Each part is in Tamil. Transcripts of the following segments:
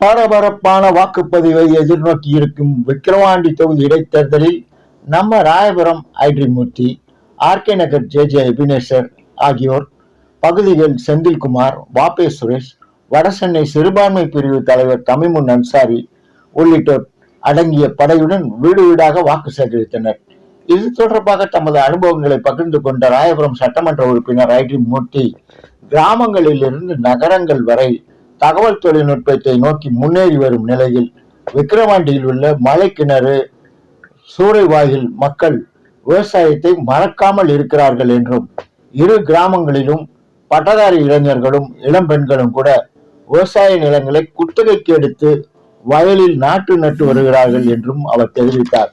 பரபரப்பான வாக்குப்பதிவை எதிர்நோக்கி இருக்கும் விக்கிரவாண்டி தொகுதி இடைத்தேர்தலில் நம்ம Royapuram ஐட்ரிமூர்த்தி RK Nagar J J Ebenezer ஆகியோர் பகுதிகள் செந்தில்குமார் வாபே சுரேஷ் வடசென்னை சிறுபான்மை பிரிவு தலைவர் தமிமுன் அன்சாரி உள்ளிட்டோர் அடங்கிய படையுடன் வீடு வீடாக வாக்கு சேகரித்தனர். இது தொடர்பாக தமது அனுபவங்களை பகிர்ந்து கொண்ட ராயபுரம் சட்டமன்ற உறுப்பினர் ஐடி மூர்த்தி கிராமங்களில் இருந்து நகரங்கள் வரை தகவல் தொழில்நுட்பத்தை நோக்கி முன்னேறி வரும் நிலையில் விக்கிரவாண்டியில் உள்ள மலைக்கிணறு சூறைவாயில் மக்கள் விவசாயத்தை மறக்காமல் இருக்கிறார்கள் என்றும் இரு கிராமங்களிலும் பட்டதாரி இளைஞர்களும் இளம்பெண்களும் கூட விவசாய நிலங்களை குத்தகைக்கு எடுத்து வயலில் நாட்டு நட்டு வருகிறார்கள் என்றும் அவர் தெரிவித்தார்.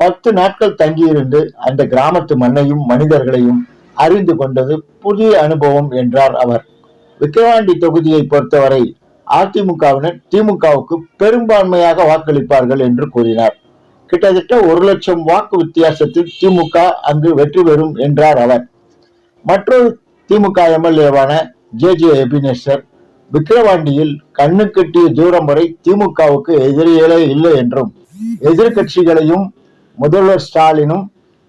பத்து நாட்கள் தங்கியிருந்து அந்த கிராமத்து மண்ணையும் மனிதர்களையும் அறிந்து கொண்டது புதிய அனுபவம் என்றார் அவர். விக்கிரவாண்டி தொகுதியை பொறுத்தவரை அதிமுகவினர் திமுகவுக்கு பெரும்பான்மையாக வாக்களிப்பார்கள் என்று கூறினார். கிட்டத்தட்ட ஒரு லட்சம் வாக்கு வித்தியாசத்தில் திமுக அங்கு வெற்றி பெறும் என்றார் அவர். மற்றொரு திமுக எம்எல்ஏவான ஜே ஜே எபினேஸ்வர் விக்கிரவாண்டியில் கண்ணு கட்டிய தூரம் வரை திமுகவுக்கு எதிரிகளே இல்லை என்றும் எதிர்கட்சிகளையும் முதல்வர் ஸ்டாலினும்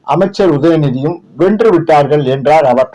அமைச்சர் உதயநிதியும் வென்று விட்டார்கள் என்றார் அவர்.